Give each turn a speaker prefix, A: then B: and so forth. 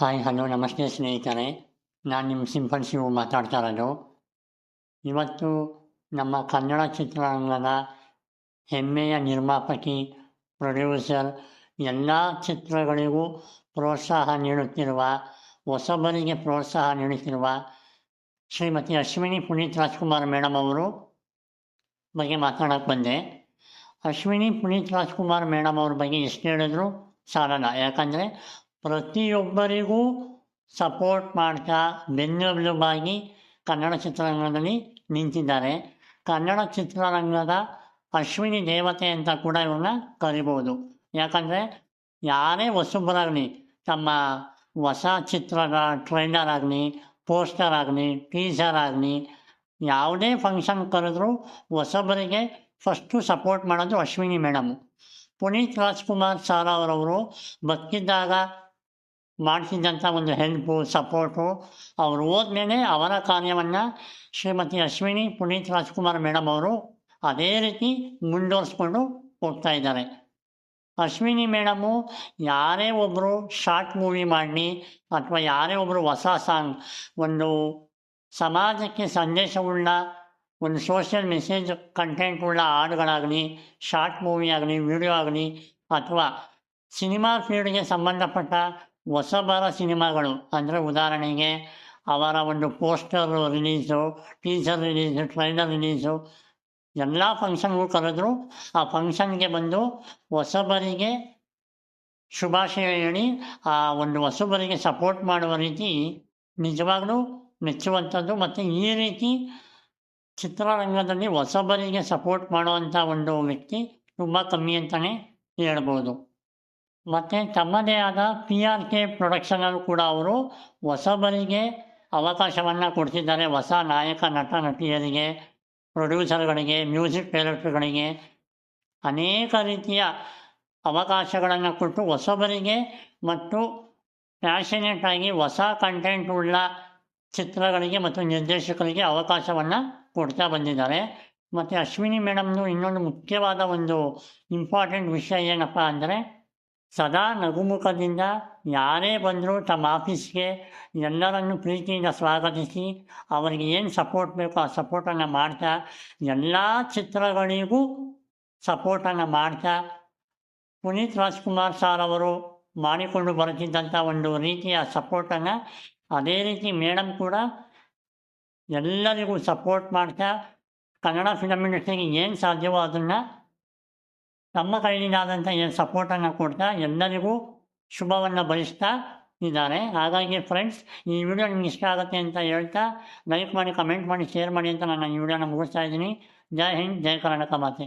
A: Hi hello ನಮಸ್ತೆ ಸ್ನೇಹಿತರೆ. ನಾನು ನಿಮ್ಮ ಸಿಂಪಲ್ ಶಿವು ಮಾತಾಡ್ತಾ ಇರೋದು. ಇವತ್ತು ನಮ್ಮ ಕನ್ನಡ ಚಿತ್ರರಂಗದ ಹೆಮ್ಮೆಯ ನಿರ್ಮಾಪಕಿ ಪ್ರೊಡ್ಯೂಸರ್ ಎಲ್ಲ ಚಿತ್ರಗಳಿಗೂ ಪ್ರೋತ್ಸಾಹ ನೀಡುತ್ತಿರುವ, ಹೊಸಬರಿಗೆ ಪ್ರೋತ್ಸಾಹ ನೀಡುತ್ತಿರುವ ಶ್ರೀಮತಿ ಅಶ್ವಿನಿ ಪುನೀತ್ ರಾಜ್ಕುಮಾರ್ ಮೇಡಮ್ ಅವರು ಬಗ್ಗೆ ಮಾತಾಡೋಕ್ಕೆ ಬಂದೆ. ಅಶ್ವಿನಿ ಪುನೀತ್ ರಾಜ್ಕುಮಾರ್ ಮೇಡಮ್ ಅವ್ರ ಬಗ್ಗೆ ಎಷ್ಟು ಹೇಳಿದ್ರು ಸಾಲಲ್ಲ. ಯಾಕಂದರೆ ಪ್ರತಿಯೊಬ್ಬರಿಗೂ ಸಪೋರ್ಟ್ ಮಾಡ್ತಾ ಬೆನ್ನೆಲುಬಾಗಿ ಕನ್ನಡ ಚಿತ್ರರಂಗದಲ್ಲಿ ನಿಂತಿದ್ದಾರೆ. ಕನ್ನಡ ಚಿತ್ರರಂಗದ ಅಶ್ವಿನಿ ದೇವತೆ ಅಂತ ಕೂಡ ಇವ್ರನ್ನ ಕರಿಬೋದು. ಯಾಕಂದರೆ ಯಾರೇ ಹೊಸಬರಾಗಲಿ, ತಮ್ಮ ಹೊಸ ಚಿತ್ರದ ಟ್ರೈಲರ್ ಆಗಲಿ ಪೋಸ್ಟರ್ ಆಗಲಿ ಟೀಸರ್ ಆಗಲಿ, ಯಾವುದೇ ಫಂಕ್ಷನ್ ಕರೆದ್ರೂ ಹೊಸಬರಿಗೆ ಫಸ್ಟು ಸಪೋರ್ಟ್ ಮಾಡೋದು ಅಶ್ವಿನಿ ಮೇಡಮ್ ಪುನೀತ್ ರಾಜ್ಕುಮಾರ್ ಸಾರ್ ಅವರವರು ಬದುಕಿದ್ದಾಗ ಮಾಡ್ತಿದ್ದಂಥ ಒಂದು ಹೆಲ್ಪು ಸಪೋರ್ಟು ಅವರು ಹೋದ್ಮೇಲೆ ಅವರ ಕಾರ್ಯವನ್ನು ಶ್ರೀಮತಿ ಅಶ್ವಿನಿ ಪುನೀತ್ ರಾಜ್ಕುಮಾರ್ ಮೇಡಮ್ ಅವರು ಅದೇ ರೀತಿ ಮುಂದುವರಿಸ್ಕೊಂಡು ಹೋಗ್ತಾ ಇದ್ದಾರೆ. ಅಶ್ವಿನಿ ಮೇಡಮು ಯಾರೇ ಒಬ್ಬರು ಶಾರ್ಟ್ ಮೂವಿ ಮಾಡಲಿ ಅಥವಾ ಯಾರೇ ಒಬ್ಬರು ಹೊಸ ಸಾಂಗ್, ಒಂದು ಸಮಾಜಕ್ಕೆ ಸಂದೇಶವುಳ್ಳ, ಒಂದು ಸೋಷಿಯಲ್ ಮೆಸೇಜ್ ಕಂಟೆಂಟ್ ಉಳ್ಳ ಹಾಡುಗಳಾಗಲಿ, ಶಾರ್ಟ್ ಮೂವಿ ಆಗಲಿ, ವಿಡಿಯೋ ಆಗಲಿ ಅಥವಾ ಸಿನಿಮಾ ಫೀಲ್ಡ್ಗೆ ಸಂಬಂಧಪಟ್ಟ ಹೊಸಬರ ಸಿನಿಮಾಗಳು. ಅಂದರೆ ಉದಾಹರಣೆಗೆ ಅವರ ಒಂದು poster release, teaser release, trailer release, ಎಲ್ಲ ಫಂಕ್ಷನ್ಗೂ ಕರೆದ್ರು. ಆ ಫಂಕ್ಷನ್ಗೆ ಬಂದು ಹೊಸಬರಿಗೆ ಶುಭಾಶಯ ಹೇಳಿ, ಆ ಒಂದು ಹೊಸಬರಿಗೆ ಸಪೋರ್ಟ್ ಮಾಡುವ ರೀತಿ ನಿಜವಾಗ್ಲೂ ಮೆಚ್ಚುವಂಥದ್ದು. ಮತ್ತು ಈ ರೀತಿ ಚಿತ್ರರಂಗದಲ್ಲಿ ಹೊಸಬರಿಗೆ ಸಪೋರ್ಟ್ ಮಾಡುವಂಥ ಒಂದು ವ್ಯಕ್ತಿ ತುಂಬ ಕಮ್ಮಿ ಅಂತಲೇ ಹೇಳ್ಬೋದು. ಮತ್ತು ತಮ್ಮದೇ ಆದ ಪಿ ಆರ್ ಕೆ ಪ್ರೊಡಕ್ಷನಲ್ಲೂ ಕೂಡ ಅವರು ಹೊಸಬರಿಗೆ ಅವಕಾಶವನ್ನು ಕೊಡ್ತಿದ್ದಾರೆ. ಹೊಸ ನಾಯಕ, ನಟ, ನಟಿಯರಿಗೆ ಪ್ರೊಡ್ಯೂಸರ್ಗಳಿಗೆ ಮ್ಯೂಸಿಕ್ ಡೈರೆಕ್ಟರ್ಗಳಿಗೆ ಅನೇಕ ರೀತಿಯ ಅವಕಾಶಗಳನ್ನು ಕೊಟ್ಟು ಹೊಸಬರಿಗೆ ಮತ್ತು ಪ್ಯಾಷನೇಟ್ ಆಗಿ ಹೊಸ ಕಂಟೆಂಟ್ ಉಳ್ಳ ಚಿತ್ರಗಳಿಗೆ ಮತ್ತು ನಿರ್ದೇಶಕರಿಗೆ ಅವಕಾಶವನ್ನು ಕೊಡ್ತಾ ಬಂದಿದ್ದಾರೆ. ಮತ್ತು ಅಶ್ವಿನಿ ಮೇಡಮ್ದು ಇನ್ನೊಂದು ಮುಖ್ಯವಾದ ಒಂದು ಇಂಪಾರ್ಟೆಂಟ್ ವಿಷಯ ಏನಪ್ಪ ಅಂದರೆ ಸದಾ ನಗುಮುಖದಿಂದ ಯಾರೇ ಬಂದರೂ ತಮ್ಮ ಆಫೀಸ್ಗೆ ಎಲ್ಲರನ್ನು ಪ್ರೀತಿಯಿಂದ ಸ್ವಾಗತಿಸಿ, ಅವರಿಗೆ ಏನು ಸಪೋರ್ಟ್ ಬೇಕೋ ಆ ಸಪೋರ್ಟನ್ನು ಮಾಡ್ತಾ, ಎಲ್ಲ ಚಿತ್ರಗಳಿಗೂ ಸಪೋರ್ಟನ್ನು ಮಾಡ್ತಾ, ಪುನೀತ್ ರಾಜ್ಕುಮಾರ್ ಸಾರ್ ಅವರು ಮಾಡಿಕೊಂಡು ಬರುತ್ತಿದ್ದಂಥ ಒಂದು ರೀತಿಯ ಸಪೋರ್ಟನ್ನು, ಅದೇ ರೀತಿ ಮೇಡಮ್ ಕೂಡ ಎಲ್ಲರಿಗೂ ಸಪೋರ್ಟ್ ಮಾಡ್ತಾ, ಕನ್ನಡ ಫಿಲಮ್ ಇಂಡಸ್ಟ್ರಿಗೆ ಏನು ಸಾಧ್ಯವೋ ಅದನ್ನು ತಮ್ಮ ಕೈಲಿನಾದಂಥ ಏನು ಸಪೋರ್ಟನ್ನು ಕೊಡ್ತಾ ಎಲ್ಲರಿಗೂ ಶುಭವನ್ನು ಬಯಸ್ತಾ ಇದ್ದಾರೆ. ಹಾಗಾಗಿ ಫ್ರೆಂಡ್ಸ್ ಈ ವಿಡಿಯೋ ನಿಮ್ಗೆ ಇಷ್ಟ ಆಗುತ್ತೆ ಅಂತ ಹೇಳ್ತಾ ಲೈಕ್ ಮಾಡಿ ಕಮೆಂಟ್ ಮಾಡಿ ಶೇರ್ ಮಾಡಿ ಅಂತ ನಾನು ಈ ವಿಡಿಯೋನ ಮುಗಿಸ್ತಾ ಇದ್ದೀನಿ. ಜೈ ಹಿಂದ್, ಜೈ ಕರ್ನಾಟಕ ಮಾತೆ.